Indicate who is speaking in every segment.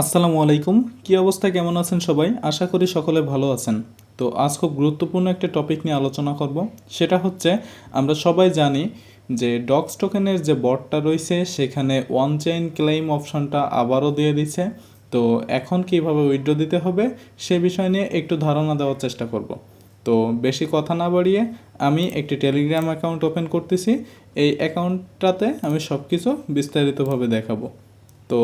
Speaker 1: আসসালামু আলাইকুম। কী অবস্থা? কেমন আছেন সবাই? আশা করি সকলে ভালো আছেন। তো আজ খুব গুরুত্বপূর্ণ একটা টপিক নিয়ে আলোচনা করব। সেটা হচ্ছে, আমরা সবাই জানি যে ডক্স টোকেনের যে বটটা রয়েছে, সেখানে ওয়ান চেইন ক্লেম অপশনটা আবারও দিয়ে দিচ্ছে তো এখন কীভাবে উইথড্র দিতে হবে, সে বিষয় নিয়ে একটু ধারণা দেওয়ার চেষ্টা করব। তো বেশি কথা না বাড়িয়ে, আমি একটি টেলিগ্রাম অ্যাকাউন্ট ওপেন করতেছি। এই অ্যাকাউন্টটাতে আমি সব কিছু বিস্তারিতভাবে দেখাবো। তো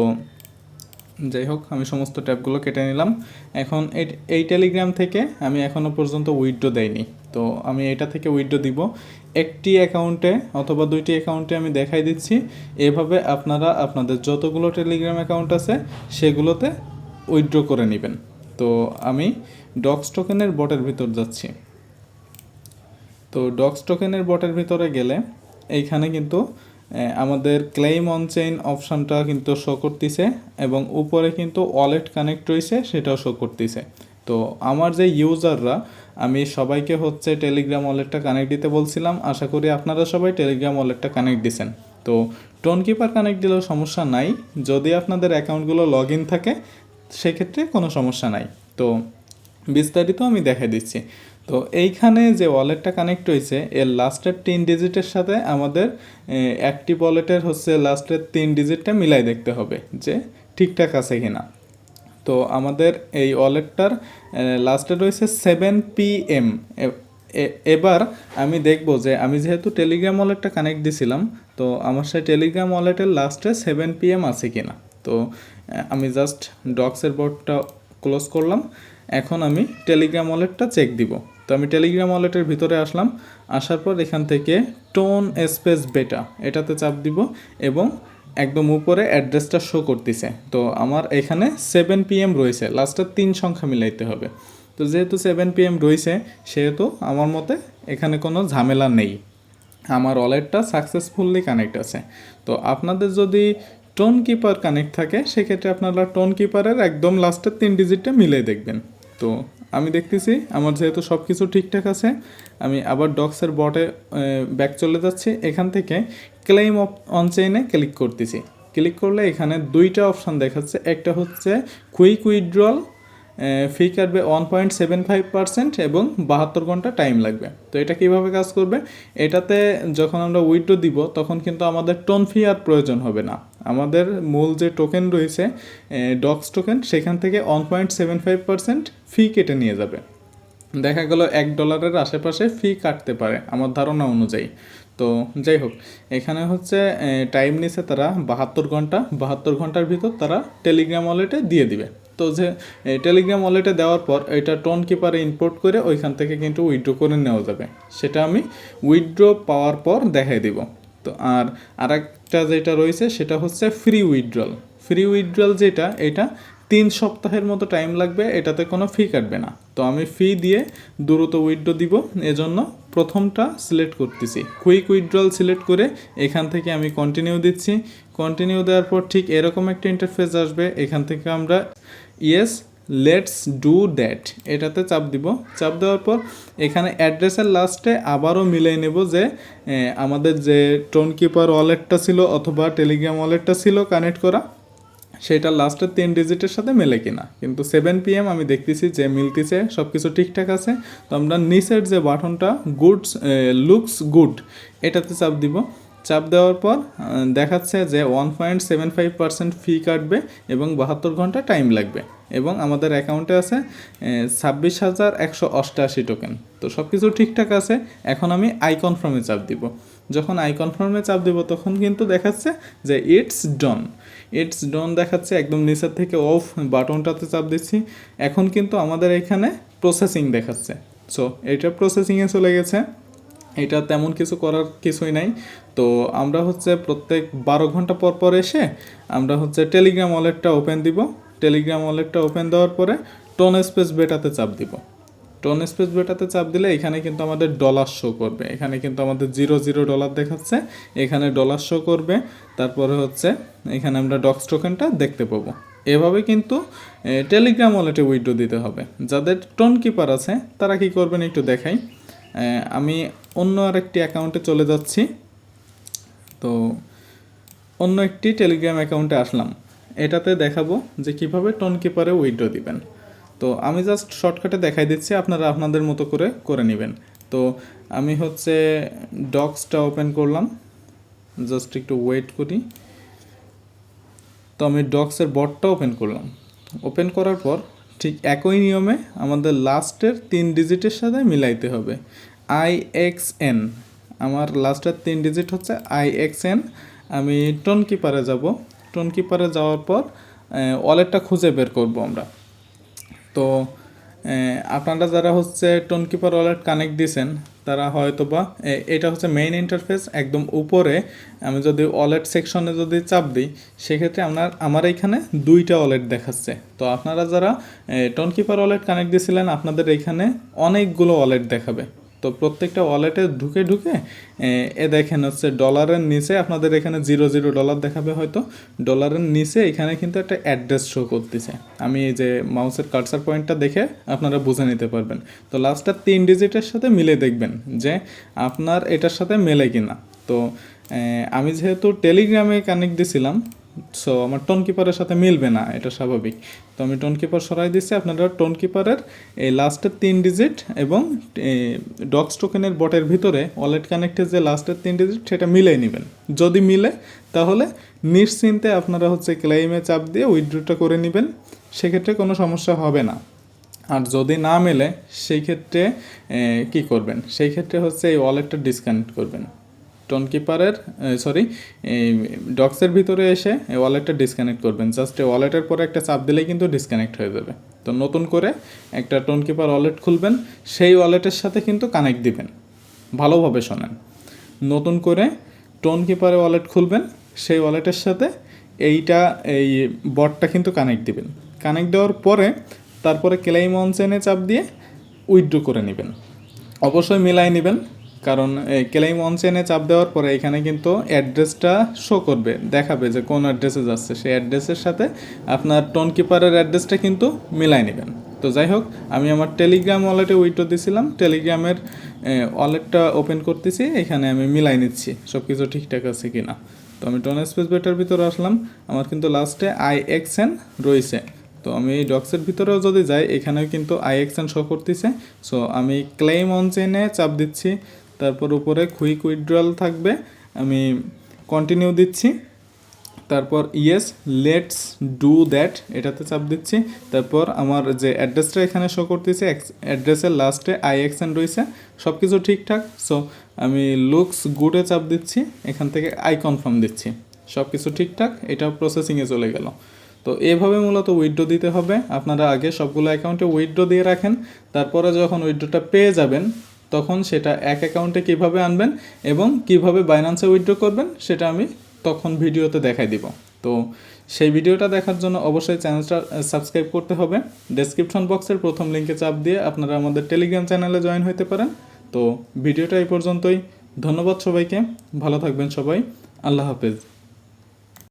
Speaker 1: যাই হোক, আমি সমস্ত ট্যাবগুলো কেটে নিলাম। এখন এই- টেলিগ্রাম থেকে আমি এখনও পর্যন্ত উইথড্র দেয়নি তো আমি এটা থেকে উইথড্র দিব। একটি অ্যাকাউন্টে অথবা দুইটি অ্যাকাউন্টে আমি দেখাই দিচ্ছি। এভাবে আপনারা আপনাদের যতগুলো টেলিগ্রাম অ্যাকাউন্ট আছে, সেগুলোতে উইড্রো করে নেবেন। তো আমি ডক্স টোকেনের বটের ভিতর যাচ্ছি। তো ডক্স টোকেনের বটের ভিতরে গেলে এইখানে কিন্তু আমাদের ক্লেম অন চেইন অপশানটা কিন্তু শো করতেছে এবং উপরে কিন্তু ওয়ালেট কানেক্ট রয়েছে, সেটাও শো করতেছে। তো আমার যে ইউজাররা আমি সবাইকে হচ্ছে টেলিগ্রাম ওয়ালেটটা কানেক্ট দিতে বলছিলাম। আশা করি আপনারা সবাই টেলিগ্রাম ওয়ালেটটা কানেক্ট দিছেন। তো টোন কিপার কানেক্ট দিলেও সমস্যা নাই। যদি আপনাদের অ্যাকাউন্টগুলো লগ ইন থাকে, সেক্ষেত্রে কোনো সমস্যা নাই। তো বিস্তারিত আমি দেখাই দিচ্ছি। তো এইখানে যে ওয়ালেটটা কানেক্ট হয়েছে, এর লাস্টের তিন ডিজিটের সাথে আমাদের অ্যাক্টিভ ওয়ালেটের হচ্ছে লাস্টের তিন ডিজিটটা মিলাই দেখতে হবে যে ঠিকঠাক আছে কিনা। তো আমাদের এই ওয়ালেটটার লাস্টে রয়েছে সেভেন পি এম এবার আমি দেখব যে আমি যেহেতু টেলিগ্রাম ওয়ালেটটা কানেক্ট দিছিলাম, তো আমার সেই টেলিগ্রাম ওয়ালেটের লাস্টে সেভেন পি এম আছে কিনা। তো আমি জাস্ট ডক্সের বোর্ডটা ক্লোজ করলাম। এখন আমি টেলিগ্রাম ওয়ালেটটা চেক দিব। তো আমি টেলিগ্রাম ওয়ালেটের ভিতরে আসলাম, আসার পর এখান থেকে টোন স্পেস বেটা এটাতে চাপ দিব এবং একদম উপরে অ্যাড্রেসটা শো করতেছে। তো আমার এখানে সেভেন পিএম রয়েছে লাস্টের তিন সংখ্যা মিলাইতে হবে। তো যেহেতু সেভেন পিএম রয়েছে, সেহেতু আমার মতে এখানে কোনো ঝামেলা নেই। আমার ওয়ালেটটা সাকসেসফুলি কানেক্ট আছে। তো আপনাদের যদি টোন কিপার কানেক্ট থাকে, সেক্ষেত্রে আপনারা টোন কিপারের একদম লাস্টের তিন ডিজিটটা মিলিয়ে দেখবেন। তো আমি দেখতেছি আমার যেহেতু সব কিছু ঠিকঠাক আছে, আমি আবার ডক্সের বটে ব্যাক চলে যাচ্ছি। এখান থেকে ক্লেম অফ অন চেইনে ক্লিক করতেছি। ক্লিক করলে এখানে দুইটা অপশান দেখাচ্ছে। একটা হচ্ছে কুইক উইথড্রল ফি কাটবে one point seven five percent এবং বাহাত্তর ঘণ্টা টাইম লাগবে। তো এটা কীভাবে কাজ করবে? এটাতে যখন আমরা উইথড্র দিব, তখন কিন্তু আমাদের টোন ফি আর প্রয়োজন হবে না। আমাদের মূল যে টোকেন রয়েছে ডক্স টোকেন সেখান থেকে one point seven five percent fee কেটে নিয়ে যাবে। দেখা গেল এক ডলারের আশেপাশে ফি কাটতে পারে, আমার ধারণা অনুযায়ী। তো যাই হোক, এখানে হচ্ছে টাইম নিছে তারা বাহাত্তর ঘণ্টা, বাহাত্তর ঘণ্টার ভিতর তারা টেলিগ্রাম ওয়ালেটে দিয়ে দিবে। তো যে টেলিগ্রাম ওয়ালেটে দেওয়ার পর এটা টোন কিপারে ইম্পোর্ট করে ওইখান থেকে কিন্তু উইথড্র করে নেওয়া যাবে। সেটা আমি উইথড্র পাওয়ার পর দেখাই দিব। তো আর আরেকটা যেটা রয়েছে সেটা হচ্ছে ফ্রি উইথড্রল ফ্রি উইথড্রল যেটা, এটা তিন সপ্তাহের মতো টাইম লাগবে, এটাতে কোনো ফি কাটবে না। তো আমি ফি দিয়ে দ্রুত উইথড্র দিব, এজন্য প্রথমটা সিলেক্ট করতেছি। কুইক উইথড্রল সিলেক্ট করে এখান থেকে আমি কন্টিনিউ দিচ্ছি। কন্টিনিউ দেওয়ার পর ঠিক এরকম একটা ইন্টারফেস আসবে, এখান থেকে আমরা ইয়েস লেটস ডু দ্যাট এটাতে চাপ দিব। চাপ দেওয়ার পর এখানে অ্যাড্রেসের লাস্টে আবারও মিলিয়ে নেব যে আমাদের যে টোন কিপার ওয়ালেটটা ছিল অথবা টেলিগ্রাম ওয়ালেটটা ছিল কানেক্ট করা, সেটা লাস্টের তিন ডিজিটের সাথে মেলে কিনা। কিন্তু সেভেন পিএম আমি দেখতেছি যে মিলতেছে সব কিছু ঠিকঠাক আছে। তো আমরা নিচের যে বাটনটা গুডস লুকস গুড এটাতে চাপ দিব। চাপ দেওয়ার পর দেখাচ্ছে যে one point seven five percent fee কাটবে এবং বাহাত্তর ঘণ্টা টাইম লাগবে। এবং আমাদের অ্যাকাউন্টে আছে ছাব্বিশ হাজার একশো অষ্টআশি টোকেন তো সব কিছু ঠিকঠাক আছে, এখন আমি আই কনফার্মে চাপ দিব। যখন আই কনফার্মে চাপ দিব, তখন কিন্তু দেখাচ্ছে যে ইটস ডন ইটস ডন দেখাচ্ছে, একদম নিচের থেকে অফ বাটনটাতে চাপ দিচ্ছি। এখন কিন্তু আমাদের এখানে প্রসেসিং দেখাচ্ছে। সো এটা প্রসেসিংয়ে চলে গেছে। এটা তেমন কিছু করার কিছুই নাই। তো আমরা হচ্ছে প্রত্যেক বারো ঘণ্টা পর পর এসে আমরা হচ্ছে টেলিগ্রাম ওয়ালেটটা ওপেন দিব। টেলিগ্রাম ওয়ালেটটা ওপেন দেওয়ার পরে টোন স্পেস বেটাতে চাপ দিব। টোন স্পেস বেটাতে চাপ দিলে এখানে কিন্তু আমাদের ডলার শো করবে। এখানে কিন্তু আমাদের জিরো জিরো ডলার দেখাচ্ছে। এখানে ডলার শো করবে। তারপরে হচ্ছে এখানে আমরা ডক্স টোকেনটা দেখতে পাবো। এভাবে কিন্তু টেলিগ্রাম ওয়ালেটে উইড্রো দিতে হবে। যাদের টোন কিপার আছে, তারা কি করবেন একটু দেখাই। আমি অন্য আরেকটি অ্যাকাউন্টে চলে যাচ্ছি। তো অন্য একটি টেলিগ্রাম অ্যাকাউন্টে আসলাম। এটাতে দেখাবো যে কীভাবে টোন কিপারে উইথড্র দিবেন। তো আমি জাস্ট শর্টকাটে দেখাই দিচ্ছি, আপনারা আপনাদের মতো করে করে নেবেন। তো আমি হচ্ছে ডক্সটা ওপেন করলাম। জাস্ট একটু ওয়েট করি। তো আমি ডক্সের বটটা ওপেন করলাম। ওপেন করার পর ঠিক একই নিয়মে আমাদের লাস্টের তিন ডিজিটের সাথে মিলাইতে হবে। I X N. আমার লাস্টের তিন ডিজিট হচ্ছে আই এক্স এন। আমি টোন কিপারে যাব। টোন কিপারে যাওয়ার পর ওয়ালেটটা খুঁজে বের করব আমরা। তো আপনারা যারা হচ্ছে টোন কিপার ওয়ালেট কানেক্ট দিয়েছেন তারা হয়তো বা এটা হচ্ছে মেইন ইন্টারফেস একদম উপরে। আমি যদি ওয়ালেট সেকশনে যদি চাপ দিই, সেক্ষেত্রে আপনার, আমার এইখানে দুইটা ওয়ালেট দেখাচ্ছে। তো আপনারা যারা টনকিপার ওয়ালেট কানেক্ট দিয়েছিলেন আপনাদের এখানে অনেকগুলো ওয়ালেট দেখাবে। তো প্রত্যেকটা ওয়ালেটে ঢুকে ঢুকে এ, দেখেন হচ্ছে ডলারের নিচে আপনাদের এখানে জিরো জিরো ডলার দেখাবে হয়তো। ডলারের নিচে এখানে কিন্তু একটা অ্যাড্রেস শো করতেছে। আমি এই যে মাউসের কার্সার পয়েন্টটা দেখে আপনারা বুঝে নিতে পারবেন। তো লাস্টটা তিন ডিজিটের সাথে মিলে দেখবেন যে আপনার এটার সাথে মেলে কিনা। তো আমি যেহেতু টেলিগ্রামে কানেক্ট দিছিলাম সো আমার টোন কিপারের সাথে মিলবে না, এটা স্বাভাবিক। তো আমি টোন কিপার সরাই দিচ্ছি আপনারা টোন কিপারের এই লাস্টের তিন ডিজিট এবং ডক্স টোকেনের বটের ভিতরে ওয়ালেট কানেক্টের যে লাস্টের তিন ডিজিট সেটা মিলাই নেবেন। যদি মিলে, তাহলে নিশ্চিন্তে আপনারা হচ্ছে ক্লেইমে চাপ দিয়ে উইথড্রটা করে নেবেন, সেক্ষেত্রে কোনো সমস্যা হবে না। আর যদি না মেলে, সেই ক্ষেত্রে কি করবেন? সেই ক্ষেত্রে হচ্ছে এই ওয়ালেটটা ডিসকানেক্ট করবেন। টোন কিপারের সরি ডক্সের ভিতরে এসে ওয়ালেটটা ডিসকানেক্ট করবেন। জাস্ট ওয়ালেটের পরে একটা চাপ দিলেই কিন্তু ডিসকানেক্ট হয়ে যাবে। তো নতুন করে একটা টোন কিপার ওয়ালেট খুলবেন, সেই ওয়ালেটের সাথে কিন্তু কানেক্ট দিবেন। ভালোভাবে শোনেন। নতুন করে টোন কিপারে ওয়ালেট খুলবেন, সেই ওয়ালেটের সাথে এইটা, এই বটটা কিন্তু কানেক্ট দিবেন। কানেক্ট দেওয়ার পরে তারপরে ক্লেইম অন চেনে চাপ দিয়ে উইথড্র করে নেবেন। অবশ্যই মিলাই নেবেন। কারণ ক্লেইম অন চেনে চাপ দেওয়ার পরে এখানে কিন্তু অ্যাড্রেসটা শো করবে, দেখাবে যে কোন অ্যাড্রেসে যাচ্ছে। সেই অ্যাড্রেসের সাথে আপনার টোন কিপারের অ্যাড্রেসটা কিন্তু মিলাই নেবেন। তো যাই হোক, আমি আমার টেলিগ্রাম ওয়ালেটে উইটো দিয়েছিলাম টেলিগ্রামের ওয়ালেটটা ওপেন করতেছি, এখানে আমি মিলাই নিচ্ছি সব কিছু ঠিকঠাক আছে কি না তো আমি টোন স্পেস বেটার ভিতরে আসলাম, আমার কিন্তু লাস্টে আই এক্সএন রয়েছে। তো আমি এই ডক্সের ভিতরেও যদি যাই, এখানেও কিন্তু আই এক্সএন শো করতেছে। সো আমি ক্লেম অন চেনে চাপ দিচ্ছি। তারপর উপরে কুইক উইথড্রয়াল থাকবে, আমি কন্টিনিউ দিচ্ছি। তারপর ইয়েস লেটস ডু দ্যাট এটাতে চাপ দিচ্ছি। তারপর আমার যে অ্যাড্রেসটা এখানে শো করতেছে অ্যাড্রেসের লাস্টে আই এক্সএন রয়েছে সব কিছু ঠিকঠাক। সো আমি লুকস গুডে চাপ দিচ্ছি, এখান থেকে আই কনফার্ম দিচ্ছি সব কিছু ঠিকঠাক এটা প্রসেসিংয়ে চলে গেল। তো এভাবে মূলত উইথড্র দিতে হবে। আপনারা আগে সবগুলো অ্যাকাউন্টে উইড্রো দিয়ে রাখেন, তারপরে যখন উইড্রোটা পেয়ে যাবেন তখন সেটা এক অ্যাকাউন্টে কীভাবে আনবেন এবং কীভাবে বাইন্যান্সে উইথড্র করবেন, সেটা আমি তখন ভিডিওতে দেখাই দিব। তো সেই ভিডিওটা দেখার জন্য অবশ্যই চ্যানেলটা সাবস্ক্রাইব করতে হবে। ডেসক্রিপশন বক্সের প্রথম লিঙ্কে চাপ দিয়ে আপনারা আমাদের টেলিগ্রাম চ্যানেলে জয়েন হতে পারেন। তো ভিডিওটা এই পর্যন্তই। ধন্যবাদ সবাইকে। ভালো থাকবেন সবাই। আল্লাহ হাফেজ।